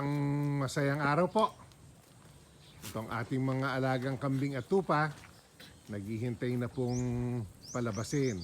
Isang masayang araw po. Itong ating mga alagang kambing at tupa, naghihintay na pong palabasin.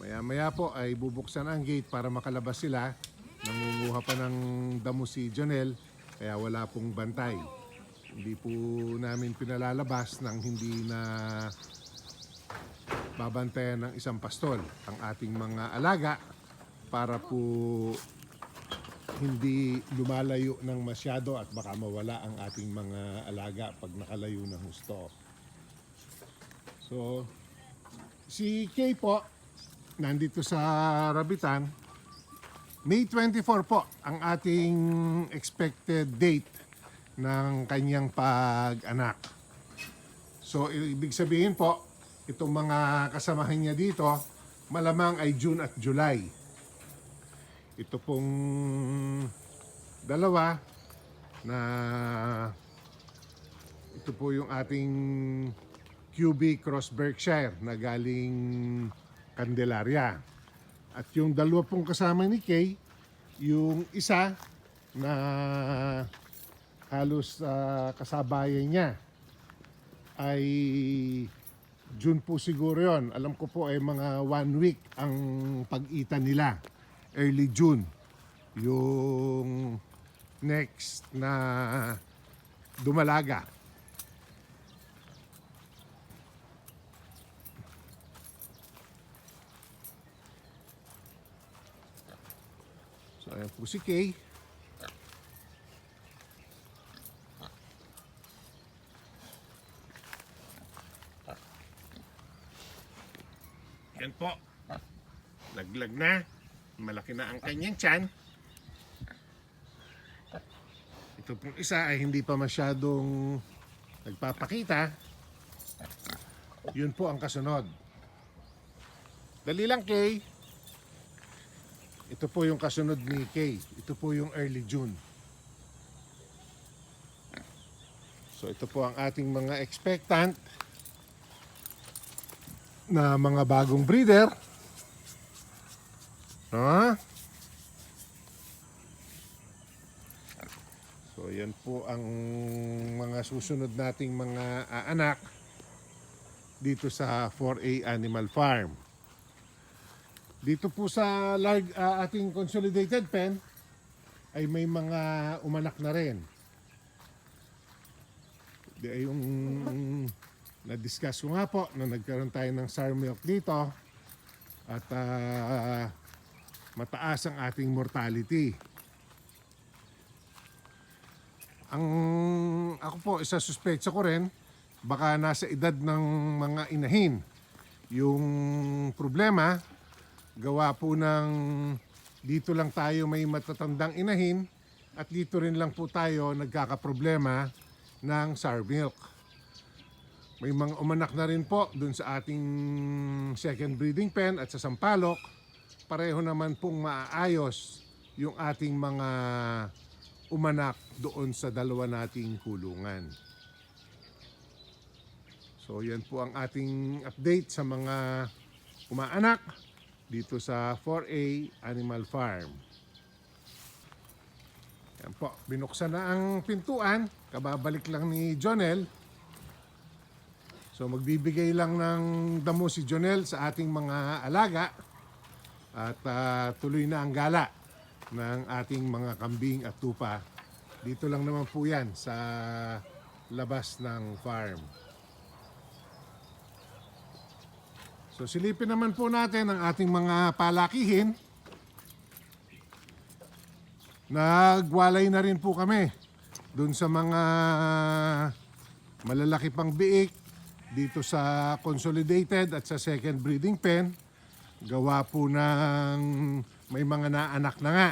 Maya-maya po ay bubuksan ang gate para makalabas sila. Nangunguha pa ng damo si Jonel, kaya wala pong bantay. Hindi po namin pinalalabas nang hindi na babantayan ng isang pastol ang ating mga alaga para po hindi lumalayo ng masyado at baka mawala ang ating mga alaga pag nakalayo ng husto. So, si Kay po, nandito sa Rabitan. May 24 po ang ating expected date ng kanyang pag-anak. So, ibig sabihin po, itong mga kasamahan niya dito, malamang ay June at July. Ito pong dalawa na ito po yung ating QB Cross Berkshire na galing Candelaria. At yung dalawa pong kasama ni Kay, yung isa na halos ah, kasabayan niya ay June po siguro yon. Alam ko po ay mga one week ang pag-ita nila. Early June. Yung next na dumalaga. So ayan po si Kay. Yan po. Laglag na. Malaki na ang kanyang tiyan. Ito pong isa ay hindi pa masyadong nagpapakita. Yun po ang kasunod. Dali lang, Kay. Ito po yung kasunod ni Kay. Ito po yung early June. So ito po ang ating mga expectant na mga bagong breeder. No? So yan po ang mga susunod nating mga aanak dito sa 4A Animal Farm. Dito po sa large, ah, ating consolidated pen ay may mga umanak na rin. Di yung na-discuss ko nga po na nagkaroon tayo ng sour milk dito at ah, mataas ang ating mortality. Ang ako po isa suspecha ko rin baka nasa edad ng mga inahin. Yung problema gawa po ng dito lang tayo may matatandang inahin at dito rin lang po tayo nagkakaproblema ng sour milk. May mga umanak na rin po dun sa ating second breeding pen at sa Sampalok. Pareho naman pong maaayos yung ating mga umanak doon sa dalawa nating kulungan. So yan po ang ating update sa mga umaanak dito sa 4A Animal Farm. Yan po, binuksan na ang pintuan. Kababalik lang ni Jonel. So magbibigay lang ng damo si Jonel sa ating mga alaga at ah, tuloy na ang gala ng ating mga kambing at tupa. Dito lang naman po yan sa labas ng farm. So silipin naman po natin ang ating mga palakihin. Nagwalay na rin po kami dun sa mga malalaki pang biik dito sa consolidated at sa second breeding pen. Gawa po ng may mga naanak na nga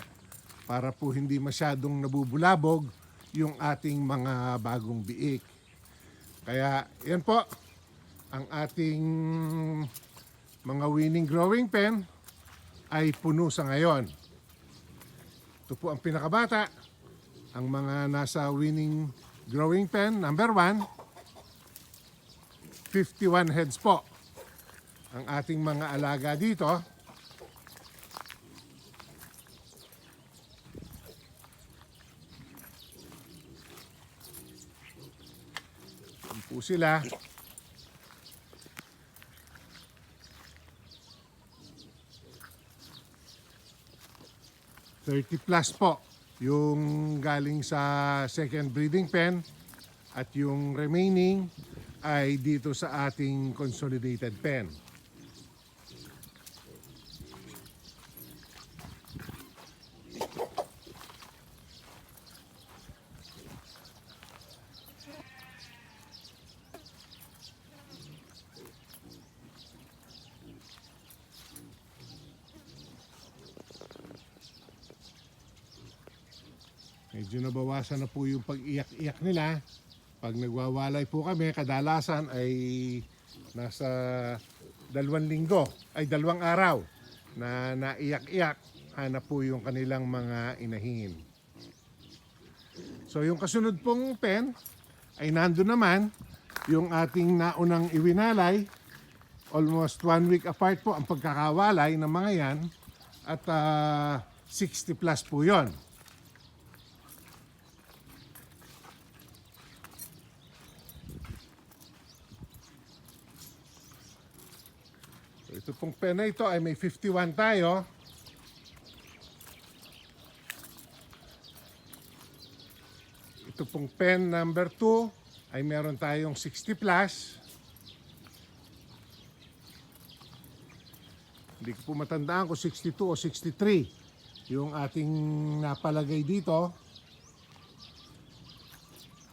para po hindi masyadong nabubulabog yung ating mga bagong biik. Kaya yan po ang ating mga winning growing pen ay puno sa ngayon. Ito po ang pinakabata. Ang mga nasa winning growing pen, number 1, 51 heads po ang ating mga alaga dito. Yan po sila. Thirty plus po yung galing sa second breeding pen at yung remaining ay dito sa ating consolidated pen. Medyo nabawasan na po yung pag-iyak-iyak nila. Pag nagwawalay po kami, kadalasan ay nasa dalawang linggo, ay dalawang araw na naiyak-iyak. Hanap po yung kanilang mga inahin. So yung kasunod pong pen ay nando naman yung ating naunang iwinalay. Almost one week apart po ang pagkakawalay ng mga yan at ah, 60 plus po yon. Ito pong pen na ito ay may 51 tayo. Ito pong pen number 2 ay meron tayong 60 plus. Hindi ko po matandaan kung 62 o 63 yung ating napalagay dito.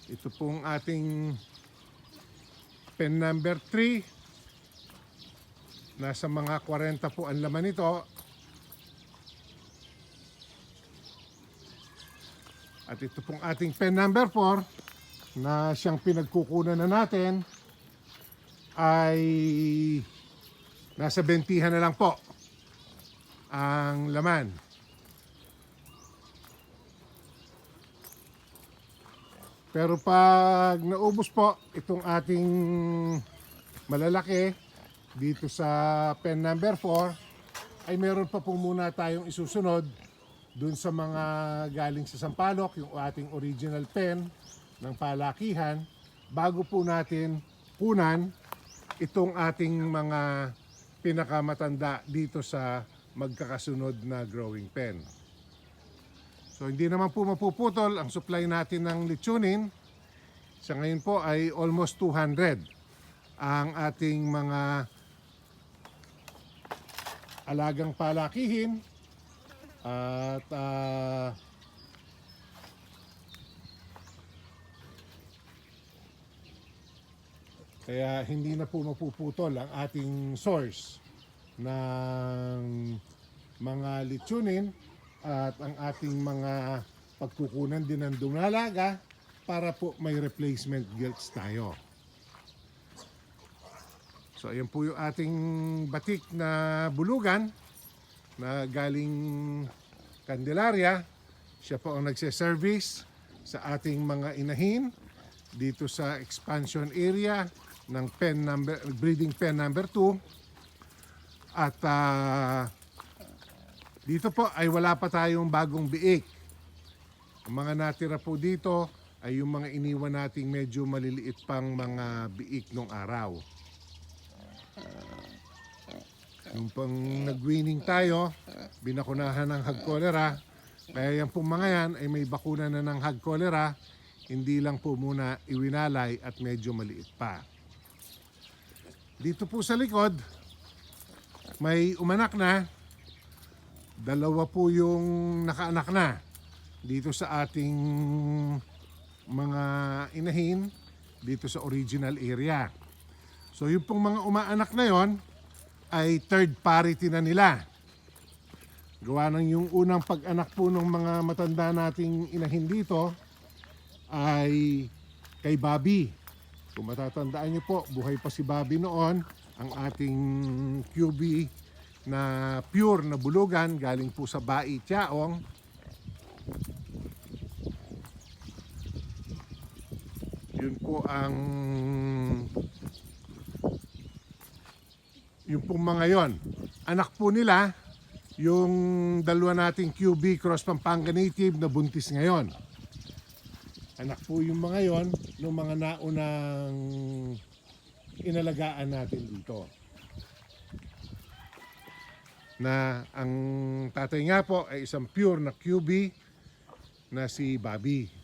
Ito pong ating pen number 3 Nasa mga 40 po ang laman nito. At ito pong ating pen number 4 na siyang pinagkukunan na natin ay nasa bentihan na lang po ang laman. Pero pag naubos po itong ating malalaki, dito sa pen number 4 ay meron pa po muna tayong isusunod dun sa mga galing sa Sampalok, yung ating original pen ng palakihan bago po natin kunan itong ating mga pinakamatanda dito sa magkakasunod na growing pen. So hindi naman po mapuputol ang supply natin ng lechonin. Sa ngayon po ay almost 200 ang ating mga alagang palakihin at ah, kaya hindi na po mapuputol ang ating source ng mga litsunin at ang ating mga pagkukunan din ng dumalaga para po may replacement gilts tayo. So ayan po yung ating batik na bulugan na galing Candelaria. Siya po ang nagse-service sa ating mga inahin dito sa expansion area ng pen number breeding pen number 2 at ah, dito po ay wala pa tayong bagong biik. Ang mga natira po dito ay yung mga iniwan nating medyo maliliit pang mga biik nung araw Nung pang nag-winning tayo, binakunahan ng hag cholera. Kaya yan pong mga yan ay may bakuna na ng hag cholera. Hindi lang po muna iwinalay at medyo maliit pa. Dito po sa likod, may umanak na. Dalawa po yung nakaanak na dito sa ating mga inahin dito sa original area. So yung pong mga umaanak na yon ay third parity na nila. Gawa ng yung unang pag-anak po ng mga matanda nating inahin dito ay kay Bobby. Kung matatandaan niyo po, buhay pa si Bobby noon, ang ating QB na pure na bulugan galing po sa Bai Tiaong. Yun po ang yung pong mga yon. Anak po nila, yung dalawa nating QB Cross Pampanga Native na buntis ngayon. Anak po yung mga yon ng mga naunang inalagaan natin dito. Na ang tatay nga po ay isang pure na QB na si Bobby.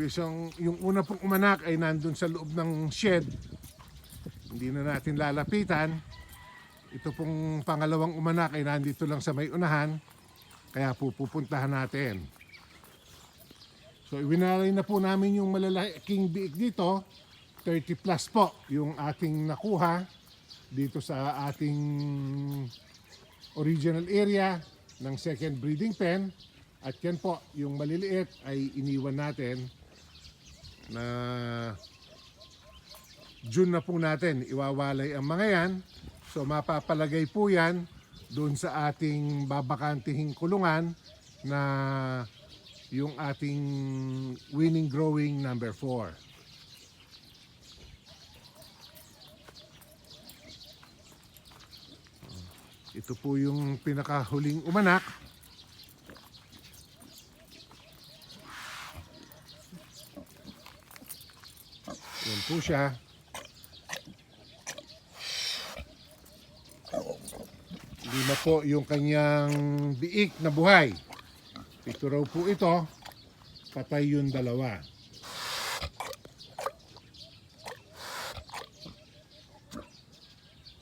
Yung pisong, yung una pong umanak ay nandun sa loob ng shed. Hindi na natin lalapitan. Ito pong pangalawang umanak ay nandito lang sa may unahan. Kaya po pupuntahan natin. So iwinalay na po namin yung malalaking biik dito. 30 plus po yung ating nakuha dito sa ating original area ng second breeding pen. At yan po, yung maliliit ay iniwan natin na June na po natin iwawalay ang mga yan. So mapapalagay po yan doon sa ating babakantihing kulungan na yung ating winning growing number 4. Ito po yung pinakahuling umanak. Yan po siya. Lima po yung kanyang biik na buhay. Ito raw po ito. Patay yung dalawa.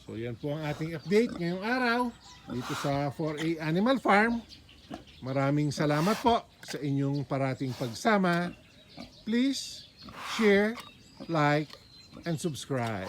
So yan po ang ating update ngayong araw dito sa 4A Animal Farm. Maraming salamat po sa inyong parating pagsama. Please share, like, and subscribe.